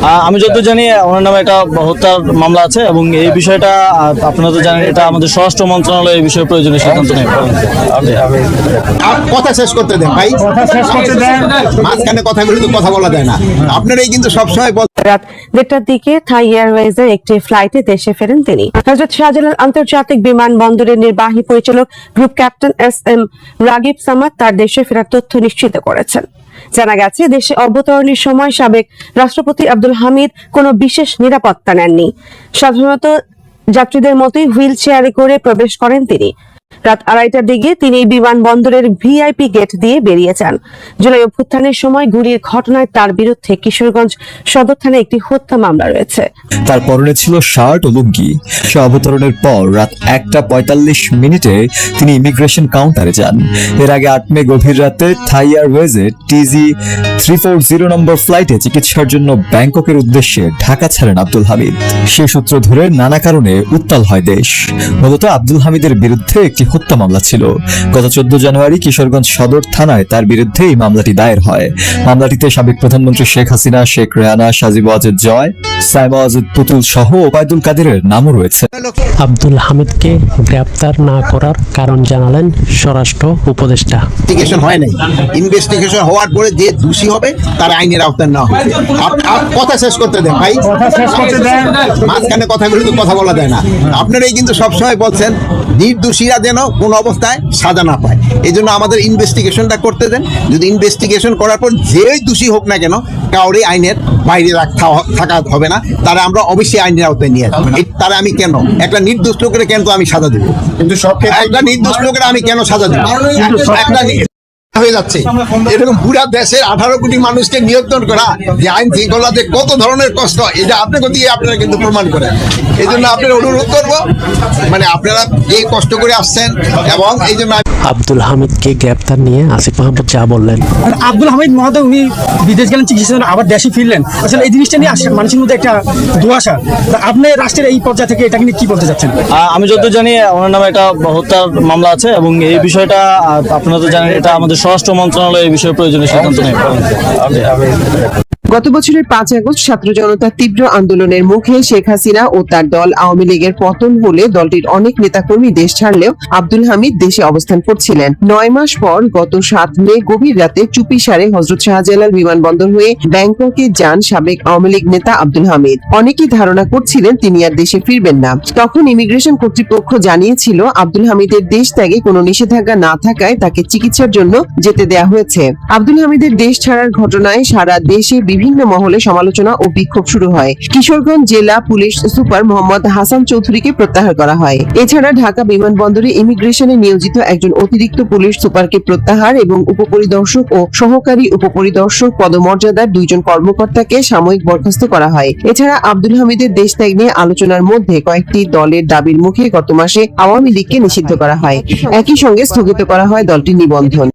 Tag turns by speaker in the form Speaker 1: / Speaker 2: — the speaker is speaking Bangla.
Speaker 1: আহ, আমি যত জানি ওনার নামে একটা হত্যার মামলা আছে এবং এই বিষয়টা আপনারা তো জানেন এটা আমাদের স্বরাষ্ট্র মন্ত্রণালয় এই বিষয়ে প্রয়োজনীয় সিদ্ধান্ত নেই করতে দেন
Speaker 2: ভাই। কথা শেষ করতে দেন। ভাই মাঝখানে কথাগুলো তো কথা বলা যায় না। আপনারাই কিন্তু সবসময়
Speaker 3: রাত দেড়টার দিকে থাই এয়ারওয়েজের একটি ফ্লাইটে দেশে ফেরেন তিনি। হজরত শাহজালাল আন্তর্জাতিক বিমানবন্দরের নির্বাহী পরিচালক group captain S M Ragib Samad তার দেশে ফেরার তথ্য নিশ্চিত করেছেন। জানা গেছে, দেশে অবতরণের সময় সাবেক রাষ্ট্রপতি আব্দুল হামিদ কোনো বিশেষ নিরাপত্তা নেননি। সাধারণত যাত্রীদের মতোই হুইল চেয়ারে করে প্রবেশ করেন তিনি। রাত আড়াইটার দিকে তিনি বিমানবন্দরের ভিআইপি গেট দিয়ে বেরিয়ে যান। জুলাই অভ্যুত্থানের সময় গুলির ঘটনায় তার বিরুদ্ধে কিশোরগঞ্জ সদর থানায় একটি হত্যা মামলা রয়েছে।
Speaker 4: তার পরনে ছিল শার্ট ও লুঙ্গি। সে অবতরণের পর রাত একটা পঁয়তাল্লিশ মিনিটে তিনি ইমিগ্রেশন কাউন্টারে যান। এর আগে আট মে গভীর রাতে Thai এয়ারওয়েজে TG three four zero number ফ্লাইটে চিকিৎসার জন্য ব্যাংককের উদ্দেশ্যে ঢাকা ছাড়েন আব্দুল হামিদ। সে সূত্র ধরে নানা কারণে উত্তাল হয় দেশ। মূলত আব্দুল হামিদের বিরুদ্ধে একটি হত্যা মামলা ছিল। গত চোদ্দ জানুয়ারি কিশোরগঞ্জ সদর থানায় তার বিরুদ্ধে এই মামলাটি দায়ের হয়। মামলাটিতে সাবেক প্রধানমন্ত্রী শেখ হাসিনা শেখ রেহানা সাজিব ওয়াজেদ জয় সাইমা ওয়াজেদ পুতুল সহ ওবায়দুল কাদেরের নামও রয়েছে।
Speaker 5: আব্দুল হামিদকে গ্রেপ্তার না করার কারণ জানালেন স্বরাষ্ট্র উপদেষ্টা।
Speaker 2: ইনভেস্টিগেশন হয় নাই। ইনভেস্টিগেশন হওয়ার পরে যে দোষী হবে তার আইনের আওতায় না হবে কথা শেষ করতে দেন ভাই। মাঝখানে কথাগুলো তো কথা বলা যায় না। আপনারাই কিন্তু সবসময় বলছেন নির্দোষীরা যেন কোন অবস্থায় সাজা না পায়। এই জন্য আমাদের ইনভেস্টিগেশনটা করতে দেন। যদি ইনভেস্টিগেশন করার পর যেই দোষী হোক না কেন কাউরে আইনের বাইরে রাখা থাকা হবে না। তারা আমরা অবশ্যই আইনের আওতায় নিয়ে আসব। তারা আমি কেন? একটা নির্দোষ লোকের কেন তো আমি সাজা দেবো? কিন্তু সব একটা নির্দোষ লোকের আমি কেন সাজা দেবো? একটা হয়ে যাচ্ছে। এরকম পুরা দেশের আঠারো কোটি মানুষকে নিয়ন্ত্রণ করা যে আইন শৃঙ্খলাতে কত ধরনের কষ্ট এটা আপনাকে দিয়ে আপনারা কিন্তু প্রমাণ করেন। এই জন্য আপনার অনুরোধ করব মানে আপনারা এই কষ্ট করে আসছেন এবং এই জন্য
Speaker 5: আব্দুল হামিদকে গ্রেপ্তার নিয়ে আসিফ মাহমুদ যা বললেন।
Speaker 6: আব্দুল হামিদ মহাদেব উনি বিদেশ গেলেন চিকিৎসা জন্য আবার দেশে ফিরলেন। আসলে এই জিনিসটা নিয়ে আসে মানুষের মধ্যে একটা দুয়াশা তা আপনি রাষ্ট্রের এই পর্যায়ে থেকে এটাকে নিয়ে কি বলতে চাচ্ছেন?
Speaker 1: আহ, আমি যত জানি ওনার নামে একটা হত্যার মামলা আছে এবং এই বিষয়টা আপনারা তো জানেন এটা আমাদের স্বরাষ্ট্র মন্ত্রণালয় এই বিষয়ে প্রয়োজনীয় সিদ্ধান্ত আমি
Speaker 7: গত বছরের পাঁচ আগস্ট ছাত্র জনতার তীব্র আন্দোলনের মুখে শেখ হাসিনা ও তার দল আওয়ামী লীগের পতন হলে দলটির অনেক নেতাকর্মী দেশ ছাড়লেও আব্দুল হামিদ দেশে অবস্থান করছিলেন। নয় মাস পর গত সাত মে গভীর রাতে চুপিসারে হজরত শাহজালাল বিমানবন্দর হয়ে ব্যাংককে যান সাবেক আওয়ামী লীগ নেতা আব্দুল হামিদ। অনেকেই ধারণা করছিলেন তিনি আর দেশে ফিরবেন না। তখন ইমিগ্রেশন কর্তৃপক্ষ জানিয়েছিল, আব্দুল হামিদের দেশ ত্যাগে কোনো নিষেধাজ্ঞা না থাকায় তাকে চিকিৎসার জন্য যেতে দেয়া হয়েছে। আব্দুল হামিদের দেশ ছাড়ার ঘটনায় সারা দেশে বিভিন্ন মহলে সমালোচনা ও বিক্ষোভ শুরু হয়। কিশোরগঞ্জ জেলা পুলিশ সুপার মোহাম্মদ হাসান চৌধুরীকে প্রত্যাহার করা হয়। এছাড়া ঢাকা বিমানবন্দরে ইমিগ্রেশনে নিয়োজিত একজন অতিরিক্ত পুলিশ সুপারকে প্রত্যাহার এবং উপপরিদর্শক ও সহকারী উপপরিদর্শক পদমর্যাদার দুইজন কর্মকর্তাকে সাময়িক বরখাস্ত করা হয়। এছাড়া আব্দুল হামিদের দেশ ত্যাগ নিয়ে আলোচনার মধ্যে কয়েকটি দলের দাবির মুখে গত মাসে আওয়ামী লীগকে নিষিদ্ধ করা হয়। একই সঙ্গে স্থগিত করা হয় দলটির নিবন্ধন।